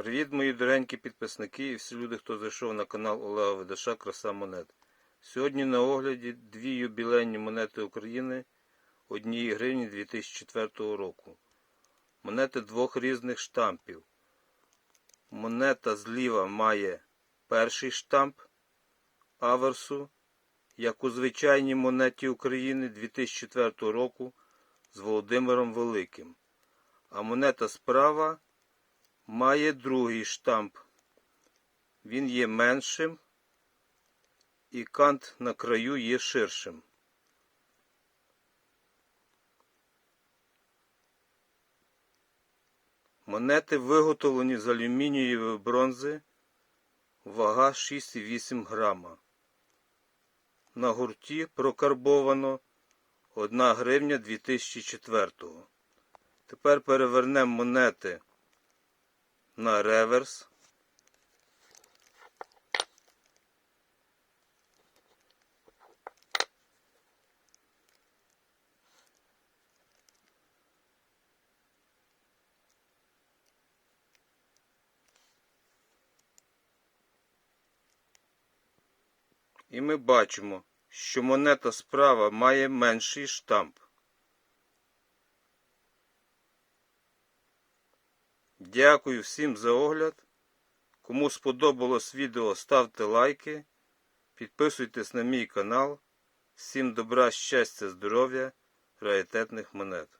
Привіт, мої доренькі підписники і всі люди, хто зайшов на канал Олега Ведаша Краса Монет. Сьогодні на огляді дві юбілейні монети України однієї гривні 2004 року. Монети двох різних штампів. Монета зліва має перший штамп аверсу, як у звичайній монеті України 2004 року з Володимиром Великим. А монета справа має другий штамп. Він є меншим і кант на краю є ширшим. Монети виготовлені з алюмінієвої бронзи, вага 6,8 грама. На гурті прокарбовано 1 гривня 2004. Тепер перевернемо монети на реверс. І ми бачимо, що монета справа має менший штамп. Дякую всім за огляд. Кому сподобалось відео, ставте лайки, підписуйтесь на мій канал. Всім добра, щастя, здоров'я, раритетних монет.